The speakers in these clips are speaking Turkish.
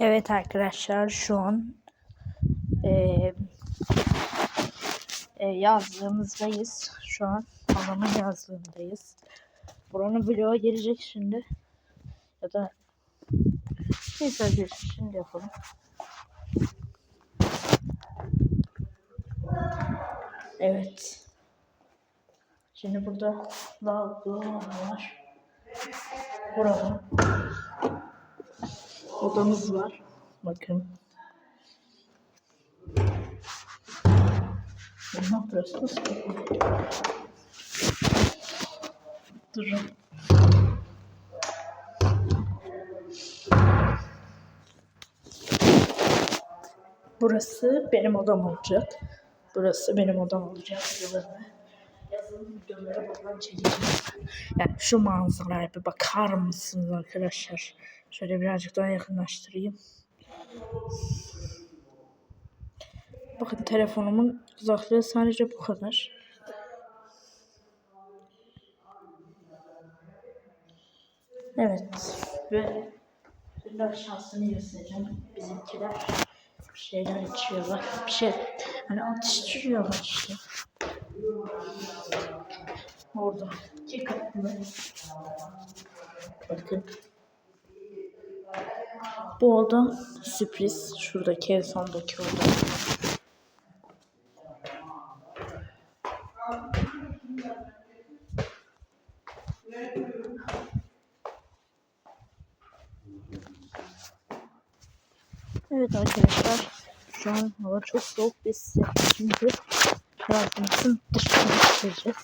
Evet arkadaşlar şu an eee e, yazlığımızdayız. Şu an anamın yazlığındayız. Buranın vloga gelecek şimdi. Ya da neyse hadi şimdi yapalım. Evet. Şimdi burada lavabo var. Burada odamız var. Bakın. Nasıl kapalı? Durun. Burası benim odam olacak. Burası benim odam olacak. Yazın videoları buradan çekeceğim. Yani şu manzaraya bir bakar mısınız arkadaşlar? Şöyle birazcık daha yakınlaştırayım. Bakın telefonumun uzaklığı sadece bu kadar. Evet. Böyle şimdi aşağısını göstereceğim. Bizimkiler bir şeyler içiyorlar. Bir şey hani atıştırıyorlar işte. Orada iki katlı. Bakın. Bu oda sürpriz. Şuradaki en sondaki oda. Evet arkadaşlar şu an hava çok soğuk biz size şimdi şarkımızın dışını göstereceğiz.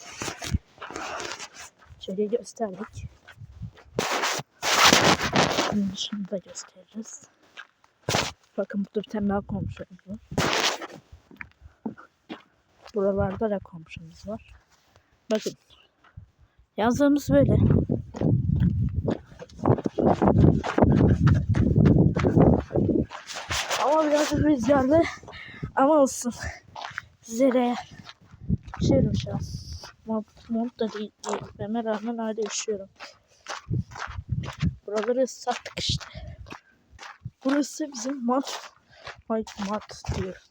Şöyle gösterdik. Dışını da göstereceğiz. Bakın burada bir tane daha komşumuz var. Buralarda da komşumuz var. Bakın. Yazlarımız böyle. Ama birazcık rüzgarlı. Ama olsun. Sizlere üşüyorum şu an. Mont, mont da değil, değilmeme rağmen hala üşüyorum. Buraları ıslattık işte. Burası bizim mat, ay mat diyor.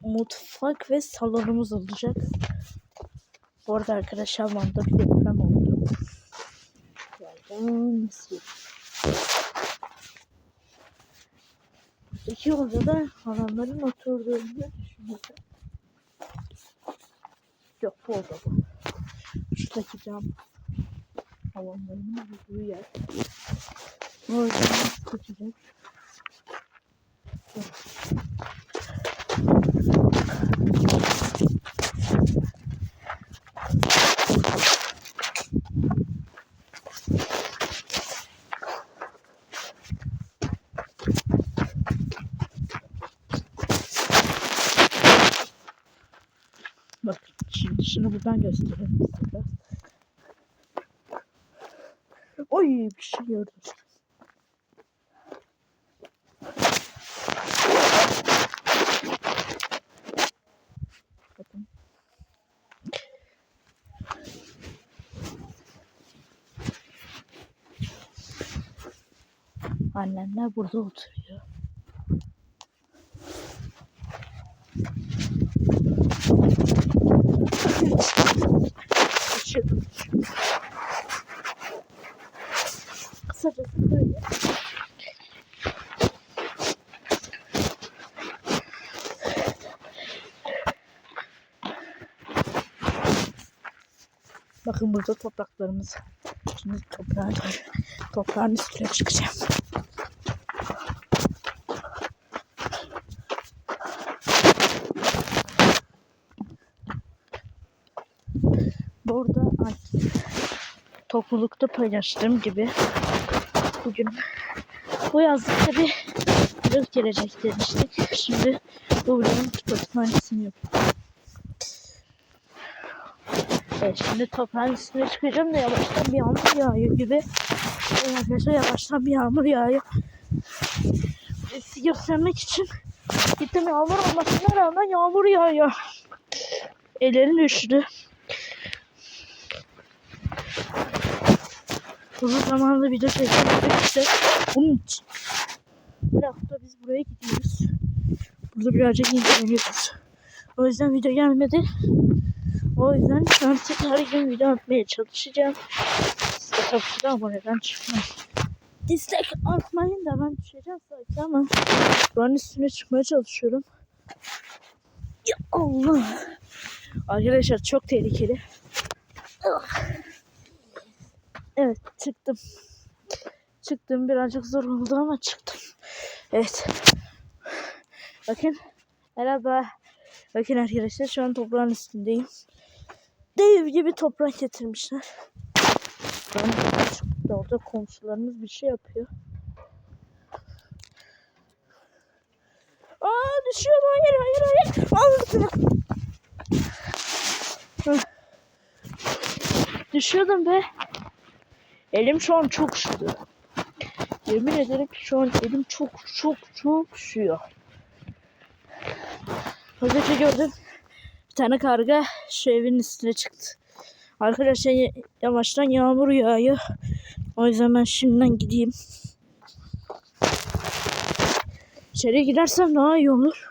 Mutfak ve salonumuz olacak. Bu arada arkadaşlar Van'da bir deprem oldu. Nasıl? İki odada halamların oturduğunu düşünüyorum. Yok bu oda bu. Şuradaki cam. Halamların olduğu yer. O yüzden kaçacak? Bakın şunu buradan gösterelim size. Oy bir şey gördüm. Bakın. Annemler burada oturuyor. Kısacası böyle. Bakın burada topraklarımız. Şimdi toprağa doğru, toprağın üstüne çıkacağım. Burada ay, toplulukta paylaştığım gibi bugün bu yazlıkta bir vlog gelecek demiştik. Şimdi bu vlogun kütüphanesini yapıyorum. Evet, şimdi toprağın üstüne çıkacağım da yavaştan bir yağmur yağıyor gibi. Evet, arkadaşlar yavaştan bir yağmur yağıyor. Sizi göstermek için gittim yağmur olmasına rağmen yağmur yağıyor. Ellerim üşüdü. Uzun zamandır video çekmedik işte. Bunun için. Her hafta biz buraya gidiyoruz. Burada birazcık inceliyoruz. O yüzden video gelmedi. O yüzden an tekrar gün video atmaya çalışacağım. Size tabii ki de aboneden çıkmayın. Dislike atmayın da ben düşeceğim sadece ama buranın üstüne çıkmaya çalışıyorum. Ya Allah. Arkadaşlar çok tehlikeli. Evet çıktım. Çıktım birazcık zor oldu ama çıktım. Evet. Bakın. Merhaba. Bakın arkadaşlar şu an toprağın üstündeyim. Dev gibi toprak getirmişler. De orada komşularımız bir şey yapıyor. Aa düşüyorum hayır hayır hayır. Allah'ım. Düşüyordum be. Elim şu an çok üşüdü. Yemin ederim ki şu an elim çok çok çok üşüyor. Az önce gördüm. Bir tane karga şu evin üstüne çıktı. Arkadaşlar yavaştan yağmur yağıyor. O yüzden ben şimdiden gideyim. İçeri gidersem daha iyi olur.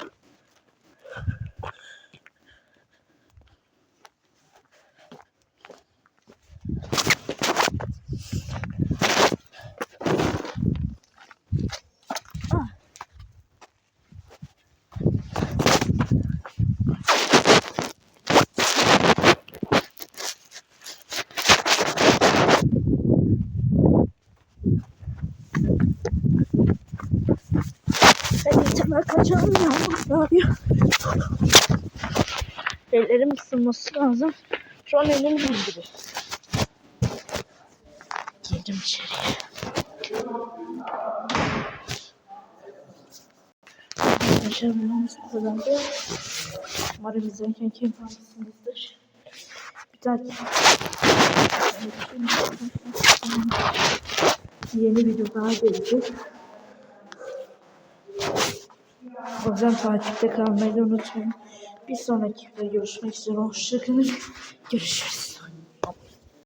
Ben ihtimal kaçalım yağmur yağıyor. Ellerim ısınması lazım. Şu an elim gibi. Girdim içeriye. Yaşamımız kazandı. Umarım izlerken kim kalmışsınızdır. Bir dahaki yeni video daha gelecek. O yüzden takipte kalmayı unutmayın. Bir sonraki videoda görüşmek üzere. Hoşçakalın. Görüşürüz.